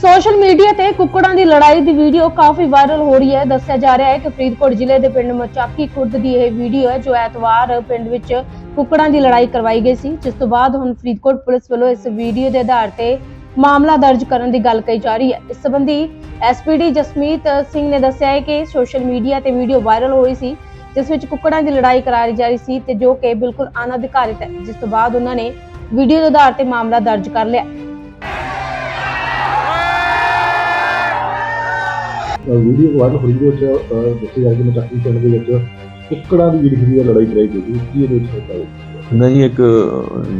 Social media ਤੇ ਕੁੱਕੜਾਂ ਦੀ ਲੜਾਈ ਦੀ video ਕਾਫੀ viral ਹੋ ਰਹੀ ਹੈ। ਦੱਸਿਆ ਜਾ ਰਿਹਾ ਹੈ ਕਿ ਫਰੀਦਕੋਟ ਜ਼ਿਲ੍ਹੇ ਦੇ ਪਿੰਡ ਮਚਾਕੀ ਖੁਰਦ ਦੀ ਇਹ ਵੀਡੀਓ ਹੈ, ਜੋ ਐਤਵਾਰ ਪਿੰਡ ਵਿੱਚ ਕੁੱਕੜਾਂ ਦੀ ਲੜਾਈ ਕਰਵਾਈ ਗਈ ਸੀ। ਜਿਸ ਤੋਂ ਬਾਅਦ ਹੁਣ ਫਰੀਦਕੋਟ ਪੁਲਿਸ ਵੱਲੋਂ ਇਸ ਵੀਡੀਓ ਦੇ ਆਧਾਰ ਤੇ ਮਾਮਲਾ ਦਰਜ ਕਰਨ ਦੀ ਗੱਲ ਕਹੀ ਜਾ ਰਹੀ ਹੈ। ਇਸ ਸੰਬੰਧੀ ਐਸਪੀਡੀ ਜਸਮੀਤ ਸਿੰਘ ਨੇ ਦੱਸਿਆ ਹੈ ਕਿ ਸੋਸ਼ਲ ਮੀਡੀਆ ਤੇ ਵੀਡੀਓ ਵਾਇਰਲ ਹੋਈ ਸੀ, ਜਿਸ ਵਿੱਚ ਕੁੱਕੜਾਂ ਦੀ ਲੜਾਈ ਕਰਾਈ ਜਾ ਰਹੀ ਸੀ ਤੇ ਜੋ ਕਿ ਬਿਲਕੁਲ ਅਨਧਿਕਾਰਿਤ ਹੈ। ਜਿਸ ਤੋਂ ਬਾਅਦ ਉਹਨਾਂ ਨੇ ਵੀਡੀਓ ਦੇ ਆਧਾਰ ਤੇ ਮਾਮਲਾ ਦਰਜ ਕਰ ਲਿਆ। ਵੀਡੀਓ ਵਾਇਰਲ ਹੋਈ ਵਿੱਚ ਦੱਸਿਆ ਜਾ ਰਿਹਾ ਕਿ ਮਚਾਕੀ ਪਿੰਡ ਦੇ ਵਿੱਚ ਕੁੱਕੜਾਂ ਦੀ ਜਿਹੜੀ ਹੈਗੀ ਲੜਾਈ ਕਰਾਈ ਗਈ ਸੀ। ਕੀ ਇਹਦੇ ਵਿੱਚ ਹੋਇਆ ਹੈ ਇੱਕ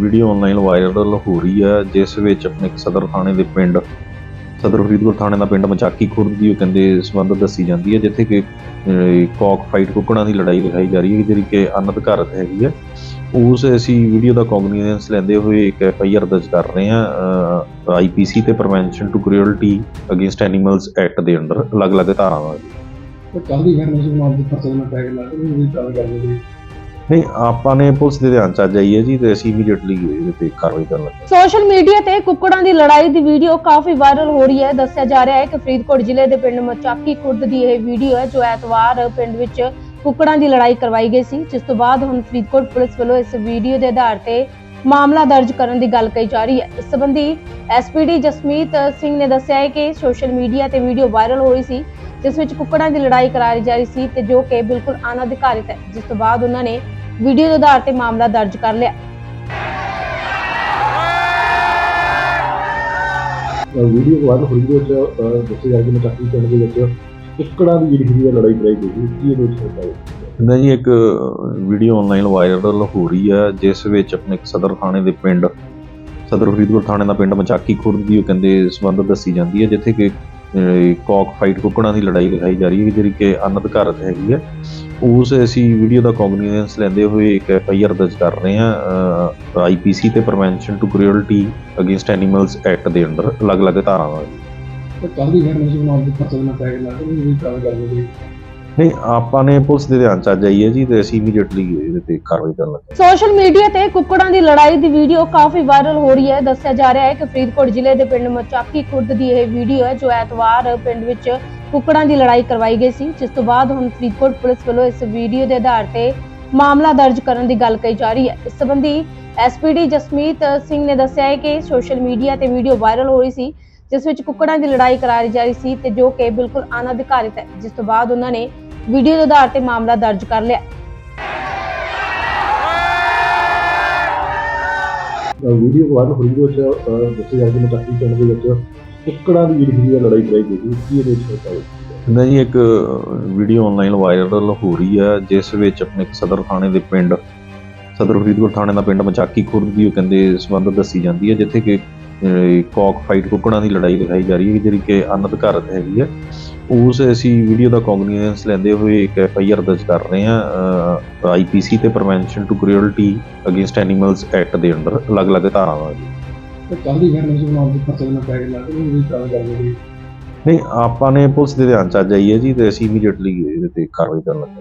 ਵੀਡੀਓ ਆਨਲਾਈਨ ਵਾਇਰਲ ਹੋ ਰਹੀ ਹੈ ਜਿਸ ਵਿੱਚ ਆਪਣੇ ਸਦਰ ਥਾਣੇ ਦੇ ਪਿੰਡ ਸਦਰ ਫਰੀਦਕੋਟ ਥਾਣੇ ਦਾ ਪਿੰਡ ਮਚਾਕੀ ਖੁਰਦ ਦੀ ਉਹ ਕਹਿੰਦੇ ਸੰਬੰਧ ਦੱਸੀ ਜਾਂਦੀ ਹੈ ਜਿੱਥੇ ਕਿ ਅਹ, ਫਾਈਟ ਕੁੱਕੜਾਂ ਦੀ ਲੜਾਈ ਦਿਖਾਈ ਜਾ ਰਹੀ ਹੈ ਜਿਹੜੀ ਕਿ ਅਨਧਿਕਾਰਤ ਹੈਗੀ ਹੈ। ਉਸ ਅਸੀਂ ਵੀਡੀਓ ਦਾ ਕੌਗਨੀਜੈਂਸ ਲੈਂਦੇ ਹੋਏ ਇੱਕ ਐਫ ਆਈ ਆਰ ਦਰਜ ਕਰ ਰਹੇ ਹਾਂ ਆਈਪੀਸੀ ਤੇ prevention to cruelty against animals act ਦੇ ਅੰਡਰ ਅਲੱਗ-ਅਲੱਗ ਧਾਰਾਵਾਂ ਤੇ ਕੱਲ ਦੀ ਘਟਨਾ ਸੀ ਮਾਮਲੇ ਪਤਾ ਨਾ ਪੈ ਗਿਆ ਲੱਗਦਾ ਵੀ ਗੱਲ ਕਰਦੇ ਸੀ। ਨਹੀਂ ਆਪਾਂ ਨੇ ਪੁਲਿਸ ਦੇ ਧਿਆਨ ਚ ਹੈ ਜੀ ਤੇ ਅਸੀਂ ਇਮੀਡੀਏਟਲੀ ਇਹਦੇ ਤੇ ਕਾਰਵਾਈ ਕਰਨ ਲੱਗੇ। ਸੋਸ਼ਲ ਮੀਡੀਆ ਤੇ ਕੁੱਕੜਾਂ ਦੀ ਲੜਾਈ ਦੀ ਵੀਡੀਓ ਕਾਫੀ ਵਾਇਰਲ ਹੋ ਰਹੀ ਹੈ। ਦੱਸਿਆ ਜਾ ਰਿਹਾ ਹੈ ਕਿ ਫਰੀਦਕੋਟ ਜ਼ਿਲ੍ਹੇ ਦੇ ਪਿੰਡ ਮਚਾਕੀ ਖੁਰਦ ਦੀ ਇਹ ਵੀਡੀਓ ਹੈ ਜੋ ਐਤਵਾਰ ਪਿੰਡ ਵਿੱਚ ਕੁੱਕੜਾਂ ਦੀ ਲੜਾਈ ਕਰਵਾਈ ਗਈ ਸੀ ਜਿਸ ਤੋਂ ਬਾਅਦ ਹੁਣ ਫਰੀਦਕੋਟ ਪੁਲਿਸ ਵੱਲੋਂ ਇਸ ਵੀਡੀਓ ਦੇ ਆਧਾਰ ਤੇ ਮਾਮਲਾ ਦਰਜ ਕਰਨ ਦੀ ਗੱਲ ਕਹੀ ਜਾ ਰਹੀ ਹੈ। ਇਸ ਸੰਬੰਧੀ ਐਸਪੀਡੀ ਜਸਮੀਤ ਸਿੰਘ ਨੇ ਦੱਸਿਆ ਹੈ ਕਿ ਸੋਸ਼ਲ ਮੀਡੀਆ ਤੇ ਵੀਡੀਓ ਵਾਇਰਲ ਹੋ ਰਹੀ ਸੀ, ਜਿਸ ਵਿੱਚ ਕੁੱਕੜਾਂ ਦੀ ਲੜਾਈ ਕਰਾਈ ਜਾ ਰਹੀ ਸੀ ਤੇ ਜੋ ਕਿ ਬਿਲਕੁਲ ਅਨਧਿਕਾਰਿਤ ਹੈ। ਜਿਸ ਤੋਂ ਬਾਅਦ ਉਹਨਾਂ ਨੇ ਵੀਡੀਓ ਦੇ ਆਧਾਰ ਤੇ ਮਾਮਲਾ ਦਰਜ ਕਰ ਲਿਆ। ਵੀਡੀਓ ਵਾਇਰਲ ਹੋਈ ਦੇ ਵਿੱਚ ਦੱਸਿਆ ਜਾ ਰਿਹਾ ਕਿ ਮਚਾਕੀ ਪਿੰਡ ਦੇ ਵਿੱਚ ਕੁੱਕੜਾਂ ਦੀ ਜਿਹੜੀ ਹੈਗੀ ਆ ਲੜਾਈ ਕਰਾਈ ਗਈ ਕੀ ਇਹਦੇ ਵਿੱਚ ਹੋਇਆ ਹੈ ਨਾ ਜੀ ਇੱਕ ਵੀਡੀਓ ਆਨਲਾਈਨ ਵਾਇਰਲ ਹੋ ਰਹੀ ਹੈ ਜਿਸ ਵਿੱਚ ਆਪਣੇ ਸਦਰ ਥਾਣੇ ਦੇ ਪਿੰਡ ਸਦਰ ਫਰੀਦਕੋਟ ਥਾਣੇ ਦਾ ਪਿੰਡ ਮਚਾਕੀ ਖੁਰਦ ਦੀ ਉਹ ਕਹਿੰਦੇ ਸੰਬੰਧ ਦੱਸੀ ਜਾਂਦੀ ਹੈ ਜਿੱਥੇ ਕਿ ਅਹ, ਫਾਈਟ ਕੁੱਕੜਾਂ ਦੀ ਲੜਾਈ ਦਿਖਾਈ ਜਾ ਰਹੀ ਹੈ ਜਿਹੜੀ ਕਿ ਅਨਧਿਕਾਰਤ ਹੈਗੀ ਹੈ ਉਸ ਅਸੀਂ ਵੀਡੀਓ ਦਾ ਕੌਗਨੀਜੈਂਸ ਲੈਂਦੇ ਹੋਏ ਇੱਕ ਐਫ ਆਈ ਆਰ ਦਰਜ ਕਰ ਰਹੇ ਹਾਂ ਆਈਪੀਸੀ ਤੇ prevention to cruelty against animals act ਦੇ ਅੰਡਰ ਅਲੱਗ-ਅਲੱਗ ਧਾਰਾਵਾਂ ਨਾ ਪੈ ਗਿਆ ਲੱਗਦਾ ਵੀ ਗੱਲ ਨਹੀਂ ਆਪਾਂ ਨੇ ਪੁਲਿਸ ਦੇ ਧਿਆਨ ਚ ਆਈ ਹੈ ਜੀ ਤੇ ਅਸੀਂ ਇਮੀਡੀਏਟਲੀ ਇਹਦੇ ਤੇ ਕਾਰਵਾਈ ਕਰਨ ਲੱਗੇ। ਸੋਸ਼ਲ ਮੀਡੀਆ ਤੇ ਕੁੱਕੜਾਂ ਦੀ ਲੜਾਈ ਦੀ ਵੀਡੀਓ ਕਾਫੀ ਵਾਇਰਲ ਹੋ ਰਹੀ ਹੈ। ਦੱਸਿਆ ਜਾ ਰਿਹਾ ਹੈ ਕਿ ਫਰੀਦਕੋਟ ਜ਼ਿਲ੍ਹੇ ਦੇ ਪਿੰਡ ਮਚਾਕੀ ਖੁਰਦ ਦੀ ਇਹ ਵੀਡੀਓ ਹੈ ਜੋ ਐਤਵਾਰ ਪਿੰਡ ਵਿੱਚ ਕੁੱਕੜਾਂ ਦੀ ਲੜਾਈ ਕਰਵਾਈ ਗਈ ਸੀ ਜਿਸ ਤੋਂ ਬਾਅਦ ਹੁਣ ਫਰੀਦਕੋਟ ਪੁਲਿਸ ਵੱਲੋਂ ਇਸ ਵੀਡੀਓ ਦੇ ਆਧਾਰ ਤੇ ਮਾਮਲਾ ਦਰਜ ਕਰਨ ਦੀ ਗੱਲ ਕਹੀ ਜਾ ਰਹੀ ਹੈ। ਇਸ ਸੰਬੰਧੀ ਐਸਪੀਡੀ ਜਸਮੀਤ ਸਿੰਘ ਨੇ ਦੱਸਿਆ ਹੈ ਕਿ ਸੋਸ਼ਲ ਮੀਡੀਆ ਤੇ ਵੀਡੀਓ ਵਾਇਰਲ ਹੋ ਰਹੀ ਸੀ। ਜਿਸ ਵਿੱਚ ਕੁੱਕੜਾਂ ਦੀ ਲੜਾਈ ਕਰਾਈ ਜਾ ਰਹੀ ਸੀ ਤੇ ਜੋ ਕਿ ਬਿਲਕੁਲ ਅਨਧਿਕਾਰਿਤ ਹੈ। ਜਿਸ ਤੋਂ ਬਾਅਦ ਉਹਨਾਂ ਨੇ ਵੀਡੀਓ ਦੇ ਆਧਾਰ ਤੇ ਮਾਮਲਾ ਦਰਜ ਕਰ ਲਿਆ। ਵੀਡੀਓ ਵਾਇਰਲ ਹੋਈ ਵਿੱਚ ਦੱਸਿਆ ਜਾ ਰਿਹਾ ਕਿ ਮਚਾਕੀ ਪਿੰਡ ਦੇ ਵਿੱਚ ਕੁੱਕੜਾਂ ਦੀ ਜਿਹੜੀ ਆ ਲੜਾਈ ਕਰਾਈ ਗਈ ਸੀ। ਕੀ ਇਹਦੇ ਵਿੱਚ ਹੋਇਆ ਹੈ ਜੀ ਇੱਕ ਵੀਡੀਓ ਆਨਲਾਈਨ ਵਾਇਰਲ ਹੋ ਰਹੀ ਹੈ ਜਿਸ ਵਿੱਚ ਆਪਣੇ ਸਦਰ ਥਾਣੇ ਦੇ ਪਿੰਡ ਸਦਰ ਫਰੀਦਕੋਟ ਥਾਣੇ ਦਾ ਪਿੰਡ ਮਚਾਕੀ ਖੁਰਦ ਦੀ ਉਹ ਕਹਿੰਦੇ ਸੰਬੰਧ ਦੱਸੀ ਜਾਂਦੀ ਹੈ ਜਿੱਥੇ ਕਿ ਕਾਕ ਫਾਈਟ ਕੁੱਕੜਾਂ ਦੀ ਲੜਾਈ ਦਿਖਾਈ ਜਾ ਰਹੀ ਹੈ ਜਿਹੜੀ ਕਿ ਅਨਧਿਕਾਰਤ ਹੈਗੀ ਹੈ। ਉਸ ਅਸੀਂ ਵੀਡੀਓ ਦਾ ਕੌਗਨੀਜੈਂਸ ਲੈਂਦੇ ਹੋਏ ਇੱਕ ਐਫ ਆਈ ਆਰ ਦਰਜ ਕਰ ਰਹੇ ਹਾਂ ਆਈਪੀਸੀ ਤੇ prevention to cruelty against animals act ਦੇ ਅੰਡਰ ਅਲੱਗ-ਅਲੱਗ ਧਾਰਾਵਾਂ ਤੇ ਕੱਲ ਦੀ ਘਟਨਾ ਸੀ ਮਾਮਲੇ ਪਤਾ ਨਾ ਪੈ ਗਿਆ ਲੱਗਦਾ ਵੀ ਗੱਲ ਕਰਦੇ ਸੀ ਨਹੀਂ ਆਪਾਂ ਨੇ ਪੁਲਿਸ ਦੇ ਧਿਆਨ ਚ ਆਈ ਹੈ ਜੀ ਤੇ ਅਸੀਂ ਇਮੀਡੀਏਟਲੀ ਇਹਦੇ ਤੇ ਕਾਰਵਾਈ ਕਰਨ ਲੱਗੇ